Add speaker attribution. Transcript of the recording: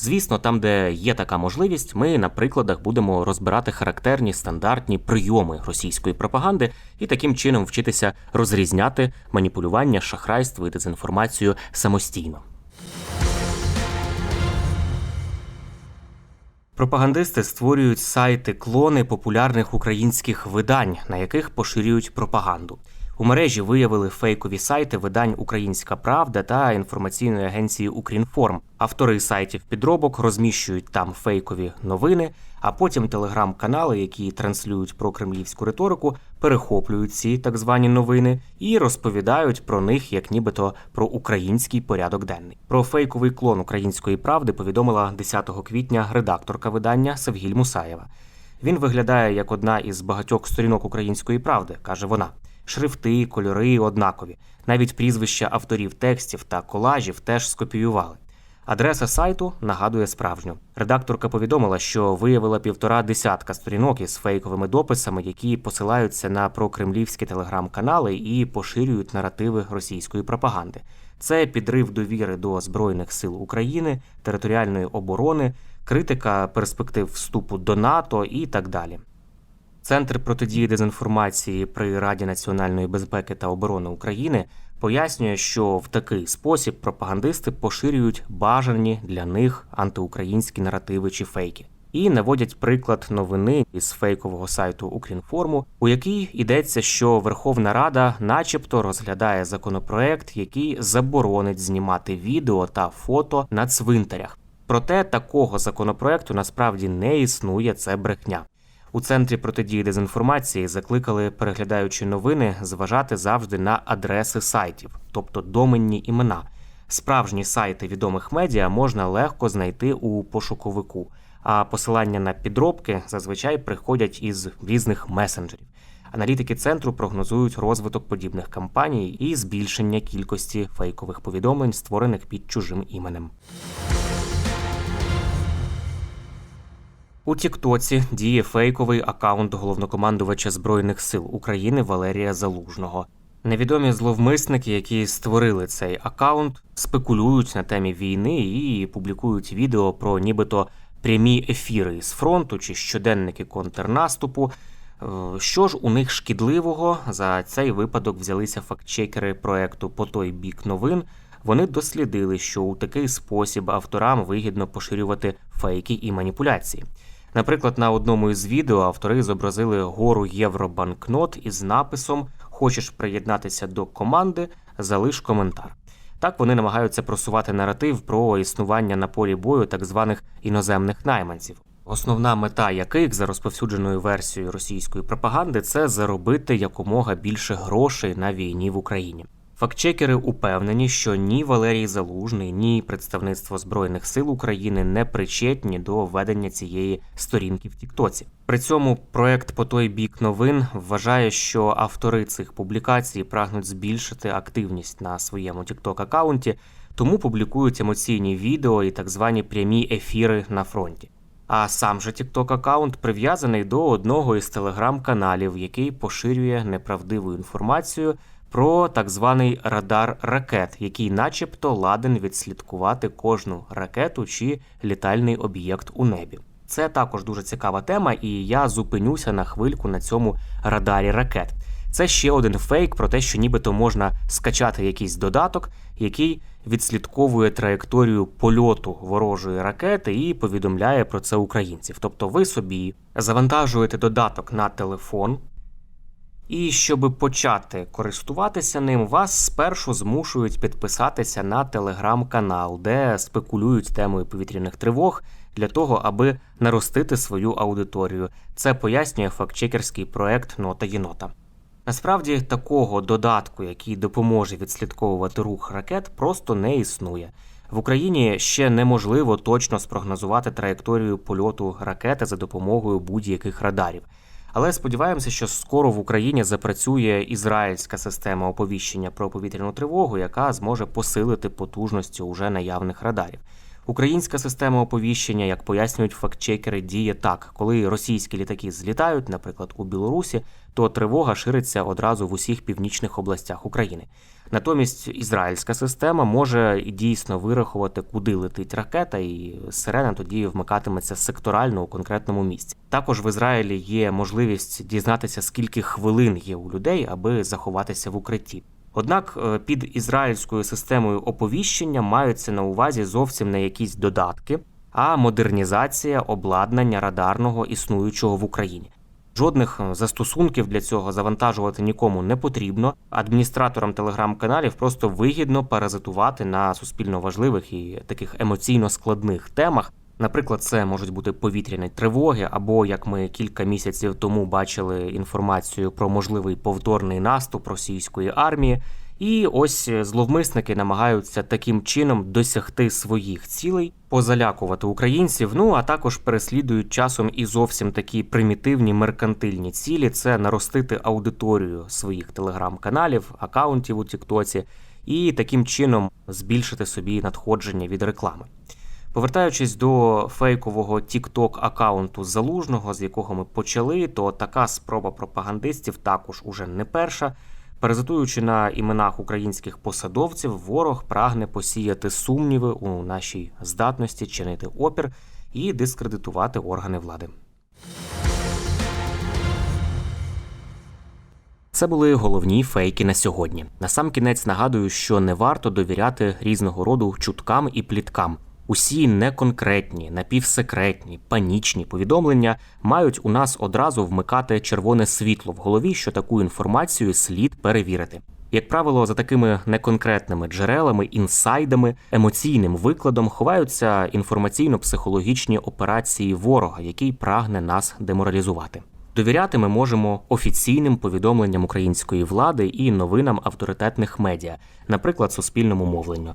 Speaker 1: Звісно, там, де є така можливість, ми на прикладах будемо розбирати характерні стандартні прийоми російської пропаганди і таким чином вчитися розрізняти маніпулювання, шахрайство і дезінформацію самостійно. Пропагандисти створюють сайти клони популярних українських видань, на яких поширюють пропаганду. У мережі виявили фейкові сайти видань Українська Правда та інформаційної агенції Укрінформ. Автори сайтів підробок розміщують там фейкові новини, а потім телеграм-канали, які транслюють про кремлівську риторику, перехоплюють ці так звані новини і розповідають про них як нібито про український порядок денний. Про фейковий клон української правди повідомила 10 квітня редакторка видання Севгіль Мусаєва. Він виглядає як одна із багатьох сторінок української правди, каже вона. Шрифти, кольори однакові. Навіть прізвища авторів текстів та колажів теж скопіювали. Адреса сайту нагадує справжню. Редакторка повідомила, що виявила півтора десятка сторінок із фейковими дописами, які посилаються на прокремлівські телеграм-канали і поширюють наративи російської пропаганди. Це підрив довіри до збройних сил України, територіальної оборони, критика перспектив вступу до НАТО і так далі. Центр протидії дезінформації при Раді національної безпеки та оборони України пояснює, що в такий спосіб пропагандисти поширюють бажані для них антиукраїнські наративи чи фейки. І наводять приклад новини із фейкового сайту Укрінформу, у якій йдеться, що Верховна Рада, начебто, розглядає законопроект, який заборонить знімати відео та фото на цвинтарях. Проте такого законопроекту насправді не існує. Це брехня. У центрі протидії дезінформації закликали, переглядаючи новини, зважати завжди на адреси сайтів, тобто доменні імена. Справжні сайти відомих медіа можна легко знайти у пошуковику, а посилання на підробки зазвичай приходять із різних месенджерів. Аналітики центру прогнозують розвиток подібних кампаній і збільшення кількості фейкових повідомлень, створених під чужим іменем. У Тіктоці діє фейковий акаунт головнокомандувача Збройних сил України Валерія Залужного. Невідомі зловмисники, які створили цей акаунт, спекулюють на темі війни і публікують відео про нібито прямі ефіри з фронту чи щоденники контрнаступу. Е, Що ж у них шкідливого за цей випадок взялися фактчекери проекту По той бік новин. Вони дослідили, що у такий спосіб авторам вигідно поширювати фейки і маніпуляції. Наприклад, на одному із відео автори зобразили гору євробанкнот із написом Хочеш приєднатися до команди? Залиш коментар. Так вони намагаються просувати наратив про існування на полі бою так званих іноземних найманців. Основна мета яких за розповсюдженою версією російської пропаганди це заробити якомога більше грошей на війні в Україні. Фактчекери упевнені, що ні Валерій Залужний, ні представництво Збройних сил України не причетні до ведення цієї сторінки в Тіктоці. При цьому проект по той бік новин вважає, що автори цих публікацій прагнуть збільшити активність на своєму тікток аккаунті, тому публікують емоційні відео і так звані прямі ефіри на фронті. А сам же TikTok аккаунт прив'язаний до одного із телеграм-каналів, який поширює неправдиву інформацію про так званий радар ракет, який, начебто, ладен відслідкувати кожну ракету чи літальний об'єкт у небі. Це також дуже цікава тема, і я зупинюся на хвильку на цьому радарі ракет. Це ще один фейк про те, що нібито можна скачати якийсь додаток, який відслідковує траєкторію польоту ворожої ракети і повідомляє про це українців. Тобто ви собі завантажуєте додаток на телефон, І щоб почати користуватися ним, вас спершу змушують підписатися на телеграм-канал, де спекулюють темою повітряних тривог для того, аби наростити свою аудиторію. Це пояснює фактчекерський проект Нота Єнота. Насправді такого додатку, який допоможе відслідковувати рух ракет, просто не існує. В Україні ще неможливо точно спрогнозувати траєкторію польоту ракети за допомогою будь-яких радарів. Але сподіваємося, що скоро в Україні запрацює ізраїльська система оповіщення про повітряну тривогу, яка зможе посилити потужності уже наявних радарів. Українська система оповіщення, як пояснюють фактчекери, діє так: коли російські літаки злітають, наприклад, у Білорусі, то тривога шириться одразу в усіх північних областях України. Натомість ізраїльська система може дійсно вирахувати, куди летить ракета, і сирена тоді вмикатиметься секторально у конкретному місці. Також в Ізраїлі є можливість дізнатися, скільки хвилин є у людей, аби заховатися в укритті. Однак е, під ізраїльською системою оповіщення маються на увазі зовсім не якісь додатки, а модернізація обладнання радарного існуючого в Україні. Жодних е, застосунків для цього завантажувати нікому не потрібно. Адміністраторам телеграм-каналів просто вигідно паразитувати на суспільно важливих і таких емоційно складних темах. Наприклад, це можуть бути повітряні тривоги, або як ми кілька місяців тому бачили інформацію про можливий повторний наступ російської армії. І ось зловмисники намагаються таким чином досягти своїх цілей, позалякувати українців. Ну а також переслідують часом і зовсім такі примітивні меркантильні цілі: це наростити аудиторію своїх телеграм-каналів, акаунтів у Тіктоці, і таким чином збільшити собі надходження від реклами. Повертаючись до фейкового TikTok акаунту залужного, з якого ми почали, то така спроба пропагандистів також уже не перша. Паразитуючи на іменах українських посадовців, ворог прагне посіяти сумніви у нашій здатності чинити опір і дискредитувати органи влади. Це були головні фейки на сьогодні. Насамкінець нагадую, що не варто довіряти різного роду чуткам і пліткам. Усі неконкретні, напівсекретні, панічні повідомлення мають у нас одразу вмикати червоне світло в голові, що таку інформацію слід перевірити. Як правило, за такими неконкретними джерелами, інсайдами, емоційним викладом ховаються інформаційно-психологічні операції ворога, який прагне нас деморалізувати. Довіряти ми можемо офіційним повідомленням української влади і новинам авторитетних медіа, наприклад, суспільному мовленню.